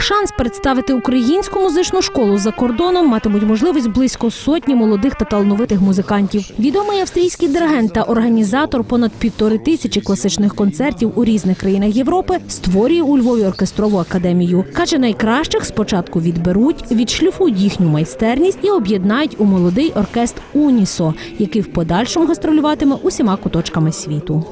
Шанс представити українську музичну школу за кордоном матимуть можливість близько сотні молодих та талановитих музикантів. Відомий австрійський диригент та організатор понад півтори тисячі класичних концертів у різних країнах Європи створює у Львові оркестрову академію. каже, найкращих спочатку відберуть, відшлюфують їхню майстерність і об'єднають у молодий оркестр Унісо, який в подальшому гастролюватиме усіма куточками світу.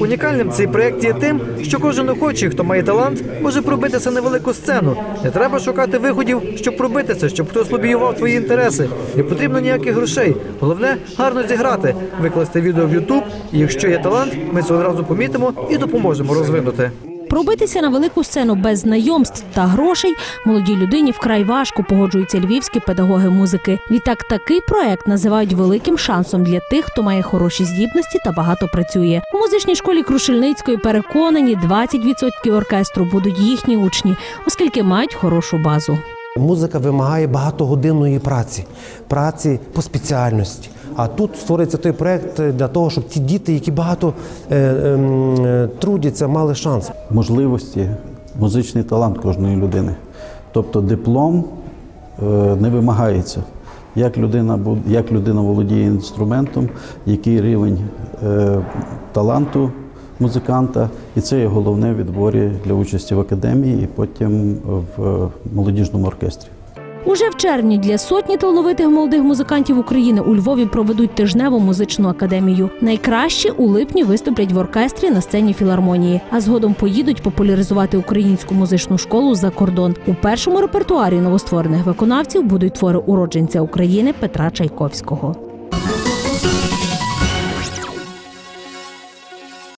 Унікальним цей проект є тим, що кожен охочий, хто має талант, може пробитися на велику сцену. Не треба шукати виходів, щоб пробитися, щоб хтось лобіював твої інтереси. Не потрібно ніяких грошей. Головне гарно зіграти, викласти відео в Ютуб. І якщо є талант, ми це одразу помітимо і допоможемо розвинути. Пробитися на велику сцену без знайомств та грошей молодій людині вкрай важко погоджуються львівські педагоги музики. Відтак такий проект називають великим шансом для тих, хто має хороші здібності та багато працює. У музичній школі Крушельницької переконані 20% оркестру будуть їхні учні, оскільки мають хорошу базу. Музика вимагає багатогодинної праці, праці по спеціальності. А тут створюється той проект для того, щоб ті діти, які багато е, ем, е, трудяться, мали шанс. можливості, музичний талант кожної людини. Тобто диплом е, не вимагається. Як людина, як людина володіє інструментом, який рівень е, таланту музиканта, і це є головне відборі для участі в академії і потім в е, молодіжному оркестрі. Уже в червні для сотні талановитих молодих музикантів України у Львові проведуть тижневу музичну академію. Найкращі у липні виступлять в оркестрі на сцені філармонії, а згодом поїдуть популяризувати українську музичну школу за кордон. У першому репертуарі новостворених виконавців будуть твори уродженця України Петра Чайковського.